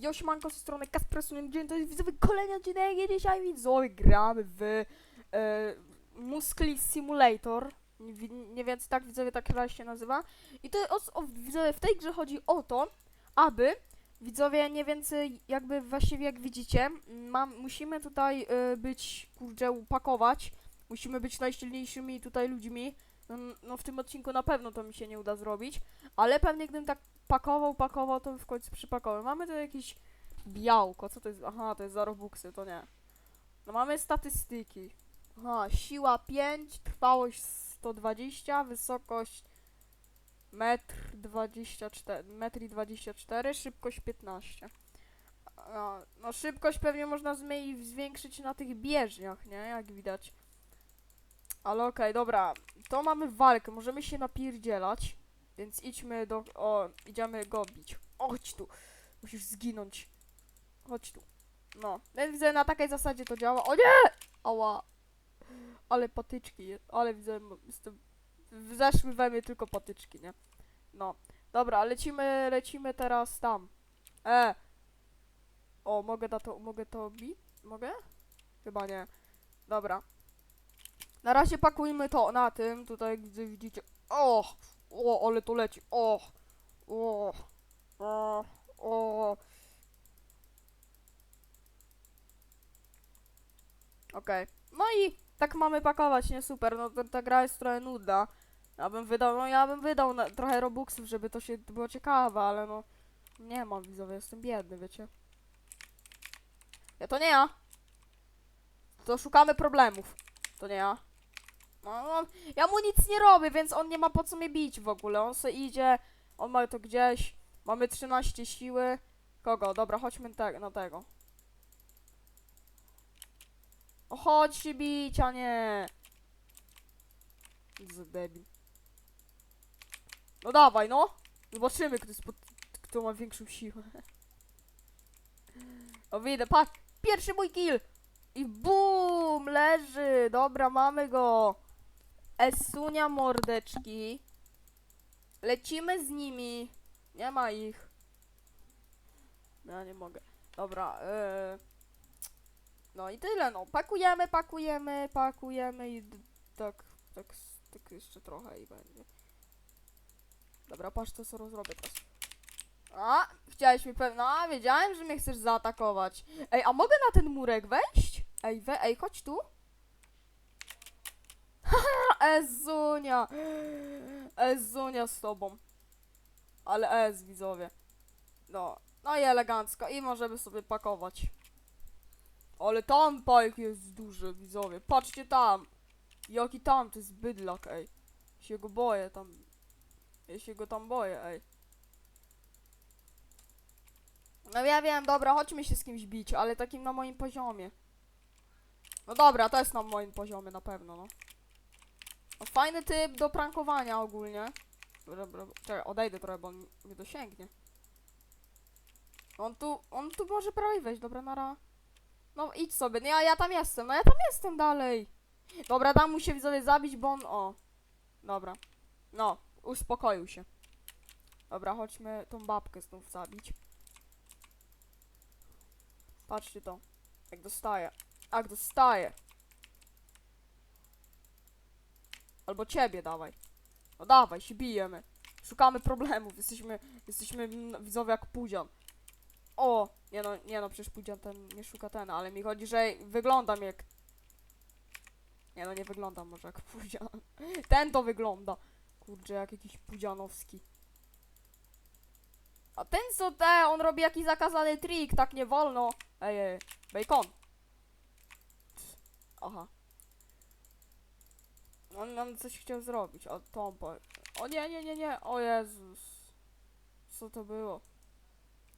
Josimanko ze strony Kaspresu, dzień to jest widzowie kolejny odcinek i dzisiaj widzowie gramy w e, Muscli Simulator. Nie, nie więc tak widzowie tak gra się nazywa. I to o, o, widzowie w tej grze chodzi o to, aby widzowie nie więcej jakby właściwie jak widzicie, mam, musimy tutaj e, być kurczę upakować. Musimy być najsilniejszymi tutaj ludźmi. No, no w tym odcinku na pewno to mi się nie uda zrobić, ale pewnie gdybym tak pakował, pakował, to w końcu przypakował. Mamy tu jakieś białko, co to jest? Aha, to jest za robuxy, to nie. No mamy statystyki. Aha, siła 5, trwałość 120, wysokość metr 24, metr i 24, szybkość 15. No, no szybkość pewnie można zmienić, zwiększyć na tych bieżniach, nie? Jak widać. Ale okej, dobra. To mamy walkę, możemy się napierdzielać. Więc idźmy do. O, idziemy go bić. Chodź tu. Musisz zginąć. Chodź tu. No. Więc widzę, na takiej zasadzie to działa. O nie! Ała. Ale patyczki, ale widzę, jestem. Zeszły we mnie tylko patyczki, nie? No. Dobra, lecimy, lecimy teraz tam. E! O, mogę na to, mogę to bić? Mogę? Chyba nie. Dobra. Na razie pakujmy to na tym, tutaj gdzie widzicie. O! O, ale to leci. O! O! O! O! Okej. No i tak mamy pakować, nie? Super. No to, ta gra jest trochę nudna. Ja bym wydał, no ja bym wydał na, trochę robuxów, żeby to się było ciekawe, ale no nie mam widzowie, jestem biedny, wiecie. Ja to nie ja. To szukamy problemów. To nie ja. No, ja mu nic nie robię, więc on nie ma po co mnie bić w ogóle. On se idzie, on ma to gdzieś. Mamy 13 siły. Kogo? Dobra, chodźmy te, na tego. O, chodź się bić, a nie. Za debil. No dawaj, no. Zobaczymy, kto, jest pod, kto ma większą siłę. O, widzę, patrz. Pierwszy mój kill. I bum, leży. Dobra, mamy go. Esunia mordeczki. Lecimy z nimi. Nie ma ich. Ja nie mogę. Dobra, yy. No i tyle, no. Pakujemy, pakujemy, pakujemy i tak, tak, tak jeszcze trochę i będzie. Dobra, patrz co co rozrobię teraz. A, chciałeś mi pewno, a wiedziałem, że mnie chcesz zaatakować. Ej, a mogę na ten murek wejść? Ej, we, ej, chodź tu. Ezunia. Ezunia z tobą. Ale ez, widzowie. No, no i elegancko. I możemy sobie pakować. Ale tam pajk jest duży, widzowie. Patrzcie tam. Jaki tam, to jest bydlak, ej. Się go boję tam. Ja się go tam boję, ej. No ja wiem, dobra, chodźmy się z kimś bić, ale takim na moim poziomie. No dobra, to jest na moim poziomie na pewno, no. Fajny typ do prankowania ogólnie. Dobra, czekaj, odejdę trochę, bo on nie dosięgnie. On tu, on tu może prawie wejść, dobra, nara. No idź sobie, no ja, ja tam jestem, no ja tam jestem dalej. Dobra, dam mu się widzowie zabić, bo on, o. Dobra. No, uspokoił się. Dobra, chodźmy tą babkę znów zabić. Patrzcie to. Jak dostaje. Jak dostaje. Albo ciebie dawaj. No dawaj, się bijemy. Szukamy problemów. Jesteśmy, jesteśmy widzowie jak pudzian. O! Nie no, nie no, przecież pudzian ten nie szuka ten, ale mi chodzi, że wyglądam jak... Nie no, nie wyglądam może jak pudzian. Ten to wygląda. Kurczę, jak jakiś pudzianowski. A ten co te, on robi jakiś zakazany trik, tak nie wolno. Ej, ej, bacon. Aha. On, on coś chciał zrobić, o Tompo. O nie, nie, nie, nie, o Jezus. Co to było?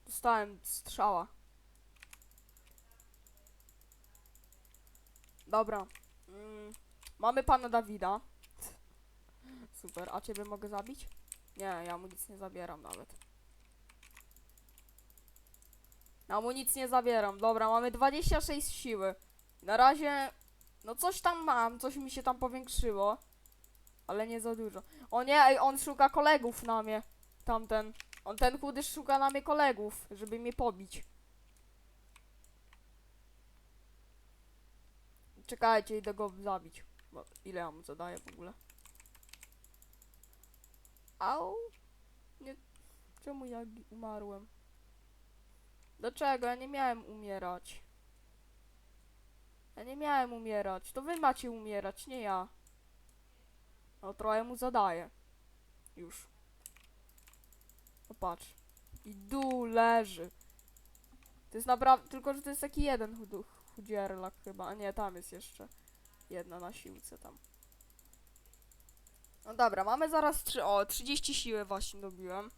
Dostałem strzała. Dobra. Mm, mamy pana Dawida. Super, a ciebie mogę zabić? Nie, ja mu nic nie zabieram nawet. Ja mu nic nie zabieram. Dobra, mamy 26 siły. Na razie, no coś tam mam, coś mi się tam powiększyło. Ale nie za dużo. O nie, on szuka kolegów na mnie. Tamten. On ten chudy szuka na mnie kolegów, żeby mnie pobić. Czekajcie, idę go zabić. Bo ile ja mu zadaję w ogóle? Au! Nie. Czemu ja umarłem? Dlaczego? Ja nie miałem umierać. Ja nie miałem umierać. To wy macie umierać, nie ja. No trochę mu zadaję. Już. No patrz. I du leży. To jest naprawdę. Tylko, że to jest taki jeden chudzierlak chyba. A nie, tam jest jeszcze jedna na siłce tam. No dobra, mamy zaraz trzy. O, 30 siły właśnie dobiłem.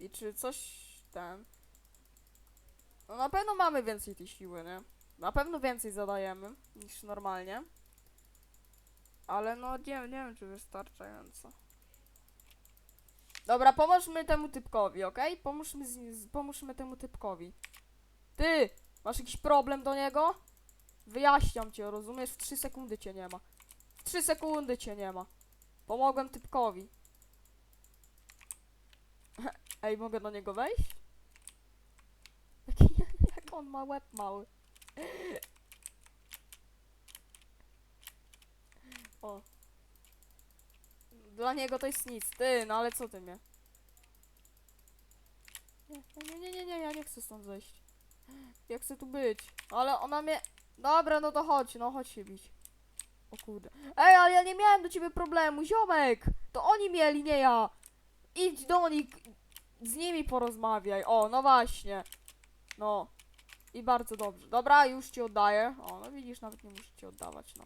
I czy coś ten. No na pewno mamy więcej tej siły, nie? Na pewno więcej zadajemy niż normalnie. Ale no nie, nie wiem, czy wystarczająco. Dobra, pomóżmy temu typkowi, okej? Pomóżmy, pomóżmy temu typkowi. Ty! Masz jakiś problem do niego? Wyjaśniam cię, rozumiesz? W 3 sekundy cię nie ma. W 3 sekundy cię nie ma. Pomogłem typkowi. Ej, mogę do niego wejść? Jaki, jak on ma łeb mały. O. Dla niego to jest nic. Ty, no ale co ty mnie? Nie, nie, nie, nie, nie, ja nie chcę stąd zejść. Ja chcę tu być. Ale ona mnie... Dobra, no to chodź, no chodź się bić. O kurde. Ej, ale ja nie miałem do ciebie problemu, ziomek! To oni mieli, nie ja. Idź do nich, z nimi porozmawiaj. O, no właśnie. No. I bardzo dobrze. Dobra, już ci oddaję. O, no widzisz, nawet nie muszę ci oddawać, no.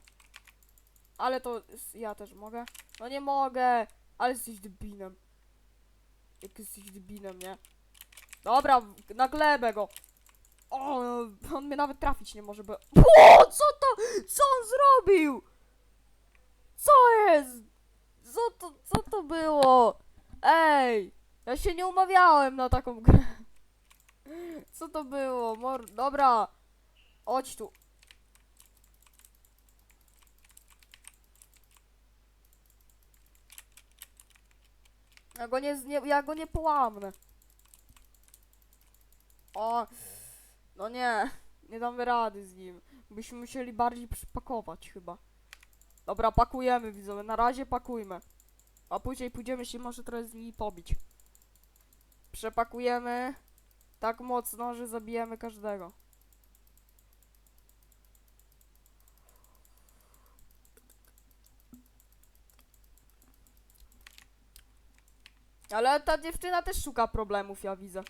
Ale to ja też mogę. No nie mogę. Ale jesteś debinem. Jak jesteś debinem, nie? Dobra, na glebę go. O, on mnie nawet trafić nie może, bo... O, co to? Co on zrobił? Co jest? Co to, co to było? Ej, ja się nie umawiałem na taką grę. Co to było? Mor... Dobra. Chodź tu. Ja go nie, nie, ja go nie połamnę. O, no nie, nie damy rady z nim. Byśmy musieli bardziej przypakować chyba. Dobra, pakujemy widzowie, na razie pakujmy. A później pójdziemy się może trochę z nimi pobić. Przepakujemy tak mocno, że zabijemy każdego. Ale ta dziewczyna też szuka problemów, ja widzę.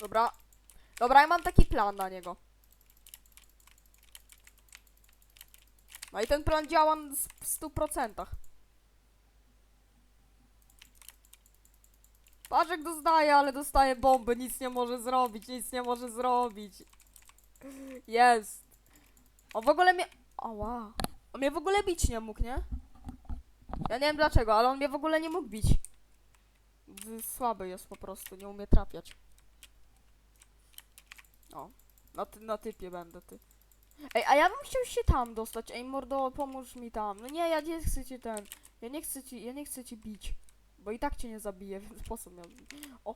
Dobra. Dobra, ja mam taki plan na niego. No i ten plan działa w 100%. Parzek dostaje, ale dostaje bomby, nic nie może zrobić, nic nie może zrobić. Jest. On w ogóle mnie... Ała. On mnie w ogóle bić nie mógł, nie? Ja nie wiem dlaczego, ale on mnie w ogóle nie mógł bić. Słaby jest po prostu, nie umie trafiać. O, na, ty, na typie będę, ty. Ej, a ja bym chciał się tam dostać. Ej, mordo, pomóż mi tam. No nie, ja nie chcę cię ten. Ja nie chcę ci, ja nie chcę cię bić. Bo i tak cię nie zabiję, więc po co miał... O!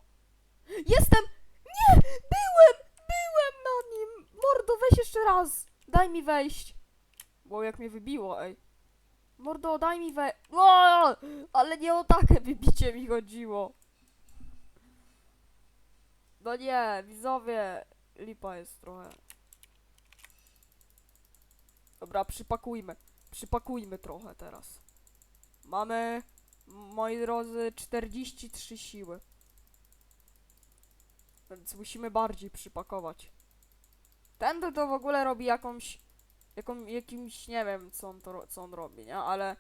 Jestem! Nie! Byłem! Byłem na nim! Mordo, weź jeszcze raz! Daj mi wejść! Bo jak mnie wybiło, ej. Mordo, daj mi we... O! Ale nie o takie wybicie mi chodziło. No nie, widzowie, lipa jest trochę. Dobra, przypakujmy. Przypakujmy trochę teraz. Mamy, moi drodzy, 43 siły. Więc musimy bardziej przypakować. Ten to, w ogóle robi jakąś, jaką, jakimś, nie wiem co on, to, co on robi, nie? Ale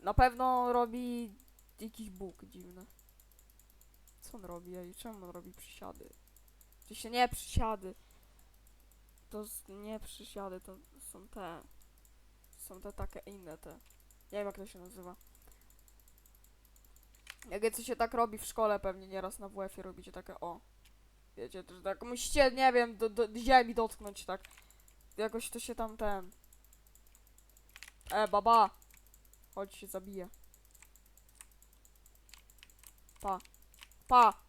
na pewno robi jakiś bóg dziwny. Co on robi? Ej, czemu on robi przysiady? To się nie przysiady. To s- nie przysiady, to są te. Są te takie inne te. Nie wiem jak to się nazywa. Jak co się tak robi w szkole pewnie nieraz na WF-ie robicie takie o. Wiecie, że tak musicie, nie wiem, do, do ziemi dotknąć tak. Jakoś to się tam ten. E, baba! Chodź się zabije. Pa. Pa.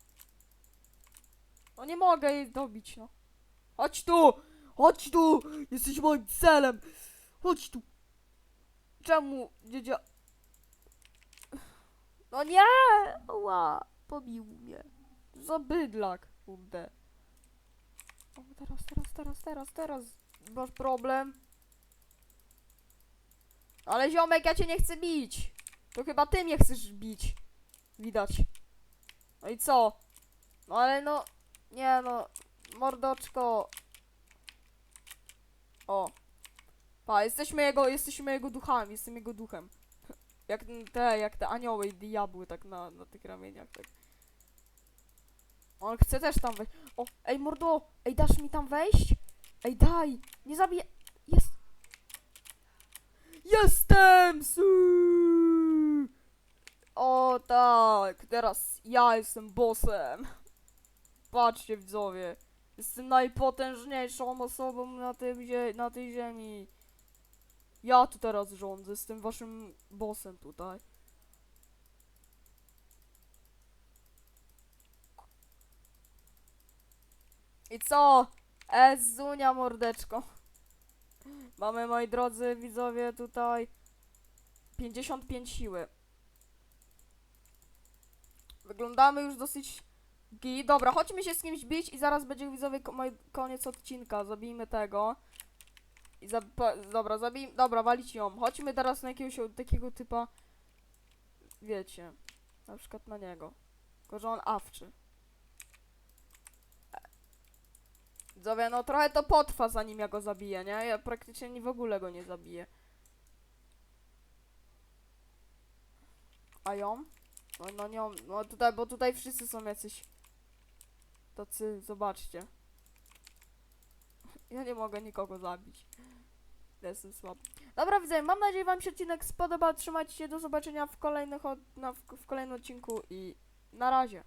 No nie mogę jej dobić, no. Chodź tu! Chodź tu! Jesteś moim celem! Chodź tu! Czemu nie. No nie! Ła! Pobił mnie. Za bydlak, kurde. O, teraz, teraz, teraz, teraz, teraz. Masz problem? Ale ziomek, ja cię nie chcę bić. To chyba ty mnie chcesz bić. Widać. No i co? No ale no... Nie no... Mordoczko. O. Pa, jesteśmy jego, jesteśmy jego duchami, jestem jego duchem. Jak te, jak te anioły i diabły, tak na, na tych ramieniach, tak. On chce też tam wejść. O, ej mordo, ej dasz mi tam wejść? Ej daj, nie zabiję. Jest. Jestem! Su! O tak, teraz ja jestem bossem. Patrzcie widzowie, jestem najpotężniejszą osobą na, tym na tej ziemi. Ja tu teraz rządzę, jestem waszym bossem tutaj. I co? Ezunia mordeczko. Mamy, moi drodzy widzowie, tutaj 55 siły. Wyglądamy już dosyć gi. Dobra, chodźmy się z kimś bić i zaraz będzie widzowie ko- koniec odcinka. Zabijmy tego. I za, dobra, zabij, dobra, walić ją. Chodźmy teraz na jakiegoś takiego typa, wiecie, na przykład na niego. Tylko, że on awczy. Widzowie, no trochę to potrwa zanim ja go zabiję, nie? Ja praktycznie nie w ogóle go nie zabiję. A ją? No, no nią, no tutaj, bo tutaj wszyscy są jacyś tacy, zobaczcie. Ja nie mogę nikogo zabić. Jestem słaby. Dobra, widzę, mam nadzieję wam się odcinek spodobał. Trzymajcie się, do zobaczenia w kolejnych, od, w kolejnym odcinku i na razie.